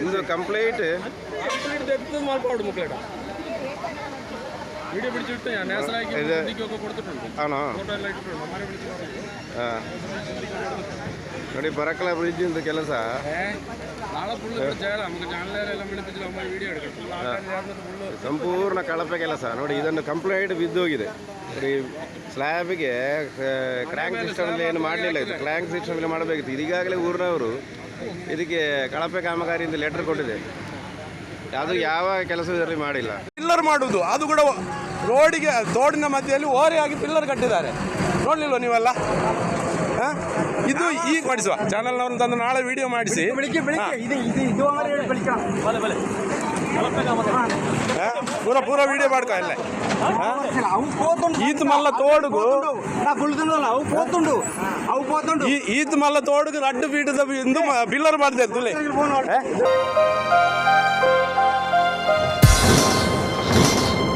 ಇದು ಕಂಪ್ಲೀಟ್ എത്തുന്നത് മാൽപ്പാട് മുക്കളേട്ടാ വീഡിയോ പിടിച്ചിട്ട് ഞാൻ നാസറാക്കി ഇത് ഒക്കെ കൊടുത്തിട്ടുണ്ട് ആണോ ഫോട്ടോ എല്ലാം ഇട്ടിട്ടുണ്ട് അമ്മാരെ വിളിച്ച് പറഞ്ഞു ಹಾಂ ನೋಡಿ ಬರಕಲ ಬ್ರಿಡ್ಜಿಂದು ಕೆಲಸ ഏ നാളെ ഫുള്ള് ഇവിടെ ചെയ്യാം നമുക്ക് ചാനലുകാരെല്ലാം വിളിപ്പിച്ചിട്ട് നമ്മൾ വീഡിയോ എടുക്കണം ഫുള്ള് ആൾക്കാർ ചേർന്നിട്ട് ഫുള്ള് ಸಂಪೂರ್ಣ ಕಳಪೆ ಕೆಲಸ ನೋಡಿ ಇದನ್ನು ಕಂಪ್ಲೀಟ್ ಬಿದ್ದೋಗಿದೆ ನೋಡಿ ಸ್ಲ್ಯಾಬಿಗೆ ಕ್ರ್ಯಾಂಕ್ ಸಿಸ್ಟಮಲ್ಲಿ ಏನು ಮಾಡಲಿಲ್ಲ ಇದು ಕ್ರ್ಯಾಂಕ್ ಸಿಸ್ಟಮಲ್ಲಿ ಮಾಡಬೇಕಿತ್ತು ಇದೀಗಾಗಲೇ ಊರಿನವರು ಇದಕ್ಕೆ ಕಳಪೆ ಕಾಮಗಾರಿಯಿಂದ ಲೆಟರ್ ಕೊಟ್ಟಿದೆ. ಅದು ಯಾವ ಕೆಲಸ ಇದರಲ್ಲಿ ಮಾಡಿಲ್ಲ. ಪಿಲ್ಲರ್ ಮಾಡುವುದು. ಅದು ಕೂಡ ರೋಡಿಗೆ ತೋಡಿನ ಮಧ್ಯೆಯಲ್ಲಿ ಓರೆಯಾಗಿ ಪಿಲ್ಲರ್ ಕಟ್ಟಿದ್ದಾರೆ. ನೋಡ್ಲಿಲ್ವ ನೀವೆಲ್ಲ? ಹ? ಇದು ಈಗ ಮಾಡಿಸುವ. ಚಾನಲ್ನವ್ರನ್ನ ತಂದು ನಾಳೆ ವಿಡಿಯೋ ಮಾಡಿಸಿ. ಬೆಳಿಗ್ಗೆ ಬೆಳಿಗ್ಗೆ. ಇದು ಇದು ಹ? ಪೂರ ಪೂರ ವಿಡಿಯೋ ಮಾಡ್ಕೊ ಅಲ್ಲೇ ఈత్ మల్ల తోడుగు అవు పోతుండు అవు పోతుండు ఈ ఈత్ మల్ల తోడుగు రడ్డు ఫీట్ ఇందు పిల్లర్ పడితే తులే